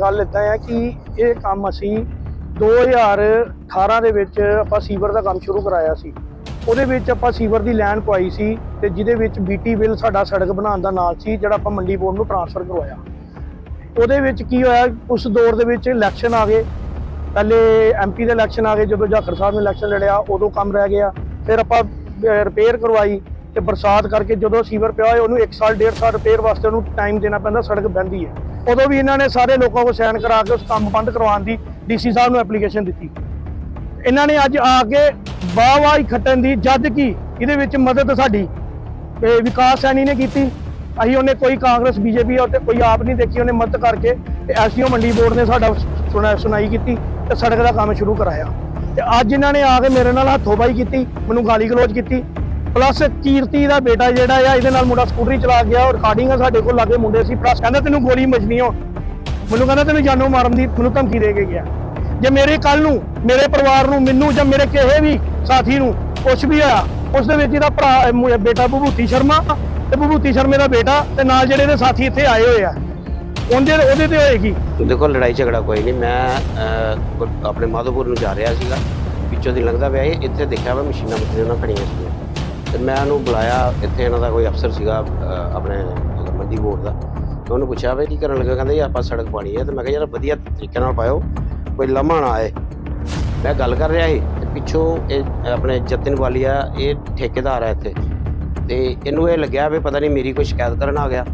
ਗੱਲ ਇਦਾਂ ਹੈ ਕਿ ਇਹ ਕੰਮ ਅਸੀਂ 2018 ਦੇ ਵਿੱਚ ਆਪਾਂ ਸੀਵਰ ਦਾ ਕੰਮ ਸ਼ੁਰੂ ਕਰਾਇਆ ਸੀ। ਉਹਦੇ ਵਿੱਚ ਆਪਾਂ ਸੀਵਰ ਦੀ ਲਾਈਨ ਪਵਾਈ ਸੀ ਤੇ ਜਿਹਦੇ ਵਿੱਚ ਬੀਟੀ ਬਿੱਲ ਸਾਡਾ ਸੜਕ ਬਣਾਉਣ ਦਾ ਨਾਲ ਸੀ, ਜਿਹੜਾ ਆਪਾਂ ਮੰਡੀ ਬੋਰਡ ਨੂੰ ਟ੍ਰਾਂਸਫਰ ਕਰਵਾਇਆ। ਉਹਦੇ ਵਿੱਚ ਕੀ ਹੋਇਆ, ਉਸ ਦੌਰ ਦੇ ਵਿੱਚ ਇਲੈਕਸ਼ਨ ਆ ਗਏ। ਪਹਿਲੇ ਐਮਪੀ ਦੇ ਇਲੈਕਸ਼ਨ ਆ ਗਏ, ਜਦੋਂ ਜਾਖੜ ਸਾਹਿਬ ਨੇ ਇਲੈਕਸ਼ਨ ਲੜਿਆ, ਉਦੋਂ ਕੰਮ ਰਹਿ ਗਿਆ। ਫਿਰ ਆਪਾਂ ਰਿਪੇਅਰ ਕਰਵਾਈ ਤੇ ਬਰਸਾਤ ਕਰਕੇ ਜਦੋਂ ਸੀਵਰ ਪਿਆ ਹੋਇਆ, ਉਹਨੂੰ 1 ਸਾਲ 1.5 ਸਾਲ ਰਿਪੇਅਰ ਵਾਸਤੇ ਉਹਨੂੰ ਟਾਈਮ ਦੇਣਾ ਪੈਂਦਾ, ਸੜਕ ਬਹਿੰਦੀ ਹੈ। ਉਦੋਂ ਵੀ ਇਹਨਾਂ ਨੇ ਸਾਰੇ ਲੋਕਾਂ ਕੋਲ ਸਾਈਨ ਕਰਾ ਕੇ ਉਸ ਕੰਮ ਬੰਦ ਕਰਵਾਉਣ ਦੀ ਡੀਸੀ ਸਾਹਿਬ ਨੂੰ ਐਪਲੀਕੇਸ਼ਨ ਦਿੱਤੀ। ਇਹਨਾਂ ਨੇ ਅੱਜ ਆ ਕੇ ਵਾਹ ਵਾਹ ਹੀ ਖੱਟਣ ਦੀ ਜਦ ਕਿ, ਇਹਦੇ ਵਿੱਚ ਮਦਦ ਸਾਡੀ। ਵਿਕਾਸ ਸੈਣੀ ਨੇ ਕੀਤੀ ਅਸੀਂ ਉਹਨੇ ਕੋਈ ਕਾਂਗਰਸ, ਬੀਜੇਪੀ ਔਰ ਤੇ ਕੋਈ ਆਪ ਨਹੀਂ ਦੇਖੀ, ਉਹਨੇ ਮਦਦ ਕਰਕੇ ਤੇ ਐਸਡੀਓ ਮੰਡੀ ਬੋਰਡ ਨੇ ਸਾਡਾ ਸੁਣਾ, ਸੁਣਾਈ ਕੀਤੀ ਤੇ ਸੜਕ ਦਾ ਕੰਮ ਸ਼ੁਰੂ ਕਰਾਇਆ। ਤੇ ਅੱਜ ਇਹਨਾਂ ਨੇ ਆ ਕੇ ਮੇਰੇ ਨਾਲ ਹੱਥੋਬਾਈ ਕੀਤੀ, ਮੈਨੂੰ ਗਾਲੀ ਗਲੋਚ ਕੀਤੀ। ਪਲੱਸ ਕੀਰਤੀ ਦਾ ਬੇਟਾ ਜਿਹੜਾ ਆ, ਇਹਦੇ ਨਾਲ ਮੁੰਡਾ ਸਕੂਟਰੀ ਚਲਾ ਗਿਆ ਔਰ ਰਿਕਾਰਡਿੰਗ ਆ ਸਾਡੇ ਕੋਲ ਲਾਗੇ ਮੁੰਡੇ ਸੀ। ਪਲੱਸ ਕਹਿੰਦਾ, ਤੈਨੂੰ ਗੋਲੀ ਮਜਨੀ ਹੋ ਮੈਨੂੰ ਕਹਿੰਦਾ, ਤੈਨੂੰ ਜਾਨੋਂ ਮਾਰਨ ਦੀ, ਮੈਨੂੰ ਧਮਕੀ ਦੇ ਕੇ ਗਿਆ। ਜੇ ਮੇਰੇ ਕੱਲ ਨੂੰ, ਮੇਰੇ ਪਰਿਵਾਰ ਨੂੰ, ਮੈਨੂੰ ਜਾਂ ਮੇਰੇ ਕਿਸੇ ਵੀ ਸਾਥੀ ਨੂੰ ਕੁਝ ਵੀ ਹੋਇਆ, ਉਸ ਦੇ ਵਿੱਚ ਇਹਦਾ ਭਰਾ ਬੇਟਾ ਭੂਤੀ ਸ਼ਰਮਾ ਤੇ ਭਭੂਤੀ ਸ਼ਰਮੇ ਦਾ ਬੇਟਾ ਤੇ ਨਾਲ ਜਿਹੜੇ ਇਹਦੇ ਸਾਥੀ ਇੱਥੇ ਆਏ ਹੋਏ ਆ। ਉਹਦੇ ਉਹਦੇ ਤੇ ਹੋਏਗੀ। ਦੇਖੋ ਲੜਾਈ ਝਗੜਾ ਕੋਈ ਨਹੀਂ। ਮੈਂ ਅਹ, ਆਪਣੇ ਮਾਧੋਪੁਰ ਨੂੰ ਜਾ ਰਿਹਾ ਸੀਗਾ। ਪਿੱਛੋਂ ਦੀ ਲੰਘਦਾ ਪਿਆ ਸੀ। ਇੱਥੇ ਦੇਖਿਆ ਮੈਂ ਮਸ਼ੀਨਾਂ ਮੱਥੇ ਉਹਨਾਂ ਖੜੀਆਂ ਸੀਗੀਆਂ ਤੇ ਮੈਂ ਉਹਨੂੰ ਬੁਲਾਇਆ। ਇੱਥੇ ਇਹਨਾਂ ਦਾ ਕੋਈ ਅਫਸਰ ਸੀਗਾ ਅਹ, ਆਪਣੇ ਮੰਡੀ ਬੋਰਡ ਦਾ। ਤੇ ਉਹਨੂੰ ਪੁੱਛਿਆ ਵੀ ਕੀ ਕਰਨ ਲੱਗਾ ਕਹਿੰਦਾ ਜੀ ਆਪਾਂ ਸੜਕ ਪਾਣੀ ਹੈ। ਤੇ ਮੈਂ ਕਿਹਾ ਯਾਰ ਵਧੀਆ ਤਰੀਕੇ ਨਾਲ ਪਾਇਓ। ਕੋਈ ਲੰਮਾ ਨਾ ਆਏ। ਮੈਂ ਗੱਲ ਕਰ ਰਿਹਾ ਸੀ। ਤੇ ਪਿੱਛੋਂ ਇਹ ਆਪਣੇ ਜਤਨ ਵਾਲੀਆ ਇਹ ਠੇਕੇਦਾਰ ਹੈ ਇੱਥੇ। ਤੇ ਇਹਨੂੰ ਇਹ ਲੱਗਿਆ ਵੀ ਪਤਾ ਨਹੀਂ ਮੇਰੀ ਕੋਈ ਸ਼ਿਕਾਇਤ ਕਰਨ ਆ ਗਿਆ।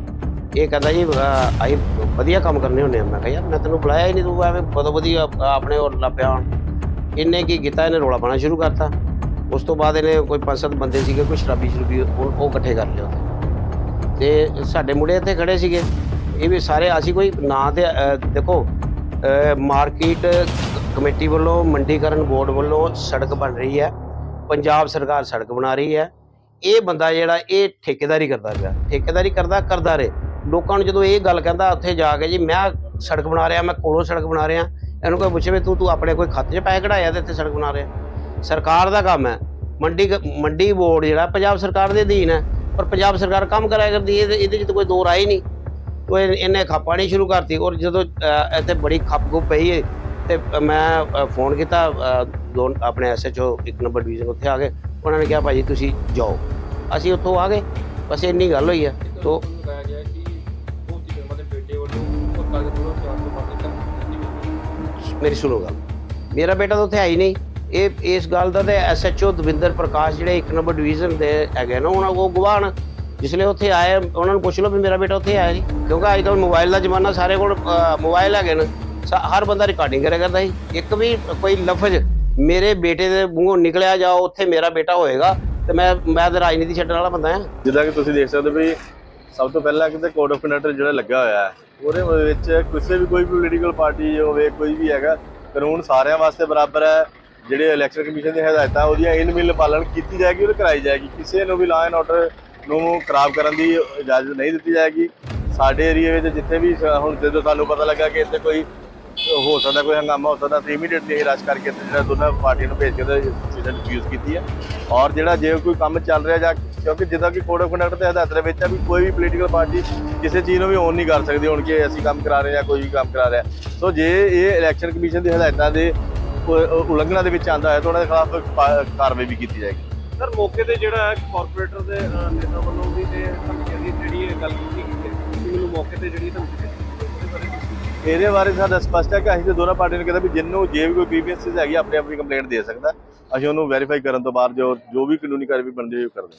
ਇਹ ਕਹਿੰਦਾ ਜੀ ਅਹ, ਅਸੀਂ ਵਧੀਆ ਕੰਮ ਕਰਨੇ ਹੁੰਦੇ ਆ। ਮੈਂ ਕਿਹਾ ਯਾਰ ਮੈਂ ਤੈਨੂੰ ਬੁਲਾਇਆ ਹੀ ਨਹੀਂ ਤੂੰ ਐਵੇਂ ਬਦੋ ਬਦੀ ਆਪਣੇ ਹੋਰ ਲੱਪਿਆ ਹੁਣ। ਇਹਨੇ ਕੀ ਕੀਤਾ? ਇਹਨੇ ਰੋਲਾ ਪਾਣਾ ਸ਼ੁਰੂ ਕਰਤਾ। ਉਸ ਤੋਂ ਬਾਅਦ ਇਹਨੇ ਕੋਈ ਪੰਜ ਸੱਤ ਬੰਦੇ ਸੀਗੇ ਕੋਈ ਸ਼ਰਾਬੀ ਸ਼ਰੂਬੀ ਉਹ ਇਕੱਠੇ ਕਰ ਲਿਆ ਉੱਥੇ। ਤੇ ਸਾਡੇ ਮੁੰਡੇ ਇੱਥੇ ਖੜੇ ਸੀਗੇ। ਇਹ ਵੀ ਸਾਰੇ ਅਸੀਂ ਕੋਈ ਨਾਂ ਤੇ ਦੇਖੋ ਮਾਰਕੀਟ ਕਮੇਟੀ ਵੱਲੋਂ ਮੰਡੀਕਰਨ ਬੋਰਡ ਵੱਲੋਂ ਸੜਕ ਬਣ ਰਹੀ ਹੈ। ਪੰਜਾਬ ਸਰਕਾਰ ਸੜਕ ਬਣਾ ਰਹੀ ਹੈ। ਇਹ ਬੰਦਾ ਜਿਹੜਾ ਇਹ ਠੇਕੇਦਾਰੀ ਕਰਦਾ ਪਿਆ, ਠੇਕੇਦਾਰੀ ਕਰਦਾ ਕਰਦਾ ਰਹੇ। ਲੋਕਾਂ ਨੂੰ ਜਦੋਂ ਇਹ ਗੱਲ ਕਹਿੰਦਾ, ਉੱਥੇ ਜਾ ਕੇ ਜੀ, ਮੈਂ ਸੜਕ ਬਣਾ ਰਿਹਾ, ਮੈਂ ਕੋਲੋਂ ਸੜਕ ਬਣਾ ਰਿਹਾ। ਇਹਨੂੰ ਕੋਈ ਪੁੱਛੇ ਵੀ ਤੂੰ ਤੂੰ ਆਪਣੇ ਕੋਈ ਖਾਤੇ 'ਚ ਪੈਸੇ ਕਢਾਇਆ ਤੇ ਇੱਥੇ ਸੜਕ ਬਣਾ ਰਿਹਾ। ਸਰਕਾਰ ਦਾ ਕੰਮ ਹੈ। ਮੰਡੀ ਮੰਡੀ ਬੋਰਡ ਜਿਹੜਾ ਪੰਜਾਬ ਸਰਕਾਰ ਦੇ ਅਧੀਨ ਹੈ, ਪਰ ਪੰਜਾਬ ਸਰਕਾਰ ਕੰਮ ਕਰਾਇਆ ਕਰਦੀ ਹੈ, ਇਹਦੇ ਇਹਦੇ 'ਚ ਤਾਂ ਕੋਈ ਦੋ ਰਾਏ ਨਹੀਂ। ਉਹ ਇਹਨੇ ਖਾਪਾ ਨਹੀਂ ਸ਼ੁਰੂ ਕਰਤੀ, ਔਰ ਜਦੋਂ ਇੱਥੇ ਬੜੀ ਖੱਪ ਗੁੱਪ ਪਈ ਹੈ ਤੇ ਮੈਂ ਫੋਨ ਕੀਤਾ ਦੋ, ਆਪਣੇ ਐਸਐਚਓ ਇੱਕ ਨੰਬਰ ਡਿਵੀਜ਼ਨ ਉੱਥੇ ਆ ਕੇ। ਉਹਨਾਂ ਨੇ ਕਿਹਾ ਭਾਜੀ ਤੁਸੀਂ ਜਾਓ। ਅਸੀਂ ਉੱਥੋਂ ਆ ਗਏ। ਬਸ ਇੰਨੀ ਗੱਲ ਹੋਈ ਆ। ਤੋ ਲਗਾਇਆ ਗਿਆ ਕਿ ਬਹੁਤ ਹੀ ਦੇ ਬੇਟੇ ਵੱਲੋਂ ਪੱਕਾ ਦੇ ਥੋੜਾ ਚਾਰ ਤੋਂ ਬਾਅਦ ਤੱਕ ਮੇਰੀ ਸੁਣੋ ਗੱਲ। ਮੇਰਾ ਬੇਟਾ ਤਾਂ ਉੱਥੇ ਹੈ ਹੀ ਨਹੀਂ। ਇਹ ਇਸ ਗੱਲ ਦਾ ਤੇ ਐਸਐਚਓ ਦਵਿੰਦਰ ਪ੍ਰਕਾਸ਼ ਜਿਹੜੇ ਇੱਕ ਨੰਬਰ ਡਿਵੀਜ਼ਨ ਦੇ ਹੈਗੇ ਨਾ ਉਹਨਾਂ ਉਹ ਗਵਾਹ ਹਨ ਜਿਸਲੇ ਉੱਥੇ ਆਏ ਉਹਨਾਂ ਨੂੰ ਪੁੱਛ ਲਓ ਵੀ ਮੇਰਾ ਬੇਟਾ ਉੱਥੇ ਆਇਆ ਨਹੀਂ ਕਿਉਂਕਿ ਅੱਜ ਕੱਲ੍ਹ ਮੋਬਾਈਲ ਦਾ ਜ਼ਮਾਨਾ ਸਾਰੇ ਕੋਲ ਅ, ਮੋਬਾਈਲ ਹੈਗੇ ਨੇ। ਸਾ- ਹਰ ਬੰਦਾ ਰਿਕਾਰਡਿੰਗ ਕਰਿਆ ਕਰਦਾ ਸੀ ਇੱਕ ਵੀ ਕੋਈ ਲਫ਼ਜ਼ ਮੇਰੇ ਬੇਟੇ ਦੇ ਮੂੰਹੋਂ ਨਿਕਲਿਆ ਜਾ, ਉੱਥੇ ਮੇਰਾ ਬੇਟਾ ਹੋਏਗਾ ਤੇ ਮੈਂ ਮੈਂ ਤਾਂ ਰਾਜਨੀਤੀ ਛੱਡਣ ਵਾਲਾ ਬੰਦਾ ਹਾਂ। ਜਿੱਦਾਂ ਕਿ ਤੁਸੀਂ ਦੇਖ ਸਕਦੇ ਹੋ ਵੀ ਸਭ ਤੋਂ ਪਹਿਲਾਂ ਕਿਤੇ ਕੋਡ ਆਫ ਕੰਡਕਟ ਜਿਹੜਾ ਲੱਗਾ ਹੋਇਆ ਹੈ, ਉਹਦੇ ਵਿੱਚ ਕਿਸੇ ਵੀ ਕੋਈ ਵੀ ਪੋਲੀਟੀਕਲ ਪਾਰਟੀ ਹੋਵੇ, ਕੋਈ ਵੀ ਹੈਗਾ, ਕਾਨੂੰਨ ਸਾਰਿਆਂ ਵਾਸਤੇ ਬਰਾਬਰ ਹੈ। ਜਿਹੜੇ ਇਲੈਕਸ਼ਨ ਕਮਿਸ਼ਨ ਦੀਆਂ ਹਦਾਇਤਾਂ, ਉਹਦੀਆਂ ਇਨ ਮਿਲ ਪਾਲਣ ਕੀਤੀ ਜਾਏਗੀ ਉਹ ਕਰਾਈ ਜਾਏਗੀ। ਕਿਸੇ ਨੂੰ ਵੀ ਲਾਅ ਐਂਡ ਆਰਡਰ ਨੂੰ ਖਰਾਬ ਕਰਨ ਦੀ ਇਜਾਜ਼ਤ ਨਹੀਂ ਦਿੱਤੀ ਜਾਏਗੀ। ਸਾਡੇ ਏਰੀਆ ਵਿੱਚ ਜਿੱਥੇ ਵੀ ਹੁਣ ਜਦੋਂ ਸਾਨੂੰ ਪਤਾ ਲੱਗਾ ਕਿ ਇੱਥੇ ਕੋਈ ਹੋ ਸਕਦਾ ਕੋਈ ਹੰਗਾਮਾ ਹੋ ਸਕਦਾ ਅਸੀਂ ਇਮੀਡੀਏਟਲੀ ਇਹ ਰਸ਼ ਕਰਕੇ ਤੇ ਜਿਹੜਾ ਦੋਨਾਂ ਪਾਰਟੀਆਂ ਨੂੰ ਭੇਜ ਕੇ ਤੇ ਚੀਜ਼ਾਂ ਡਿਫਿਊਜ਼ ਕੀਤੀ ਹੈ ਔਰ ਜਿਹੜਾ ਜੇ ਕੋਈ ਕੰਮ ਚੱਲ ਰਿਹਾ ਜਾਂ ਕਿਉਂਕਿ ਜਿੱਦਾਂ ਕਿ ਕੋਡ ਆਫ ਕੰਡਕਟ ਦੇ ਹਦਾਇਤ ਦੇ ਵਿੱਚ ਆ ਵੀ ਕੋਈ ਵੀ ਪੋਲੀਟੀਕਲ ਪਾਰਟੀ ਕਿਸੇ ਚੀਜ਼ ਨੂੰ ਵੀ ਓਨ ਨਹੀਂ ਕਰ ਸਕਦੀ, ਹੁਣ ਕਿ ਅਸੀਂ ਕੰਮ ਕਰਾ ਰਹੇ ਜਾਂ ਕੋਈ ਵੀ ਕੰਮ ਕਰਾ ਰਿਹਾ। ਸੋ ਜੇ ਇਹ ਇਲੈਕਸ਼ਨ ਕਮਿਸ਼ਨ ਦੀ ਹਦਾਇਤਾਂ ਦੇ ਉਲੰਘਣਾ ਦੇ ਵਿੱਚ ਆਂਦਾ ਹੈ, ਤਾਂ ਉਹਨਾਂ ਦੇ ਖਿਲਾਫ ਕਾਰਵਾਈ ਵੀ ਕੀਤੀ ਜਾਏਗੀ। ਸਰ, ਮੌਕੇ ਤੇ ਜਿਹੜਾ ਕਾਰਪੋਰੇਟਰ ਦੇ ਨੇਤਾ ਵੱਲੋਂ ਵੀ ਤੇ ਧਮਕੀਆਂ ਦੀ ਜਿਹੜੀ ਗੱਲ ਕੀਤੀ ਗਈ ਮੈਨੂੰ ਮੌਕੇ ਤੇ ਜਿਹੜੀ ਧਮਕੀ ਇਹਦੇ ਬਾਰੇ ਸਾਡਾ ਸਪਸ਼ਟ ਹੈ ਕਿ ਅਸੀਂ ਤੇ ਦੋਨਾਂ ਪਾਰਟੀਆਂ ਨੂੰ ਕਹਿੰਦਾ ਵੀ ਜਿੰਨੂੰ ਜੇ ਵੀ ਕੋਈ ਗ੍ਰੀਵੈਂਸਿਸ ਹੈਗੀ ਆਪਣੇ ਆਪਣੀ ਕੰਪਲੇਂਟ ਦੇ ਸਕਦਾ। ਅਸੀਂ ਉਹਨੂੰ ਵੈਰੀਫਾਈ ਕਰਨ ਤੋਂ ਬਾਅਦ ਜੋ ਜੋ ਵੀ ਕਾਨੂੰਨੀ ਕਾਰਵਾਈ ਬਣਦੀ ਹੈ ਉਹ ਕਰਦੇ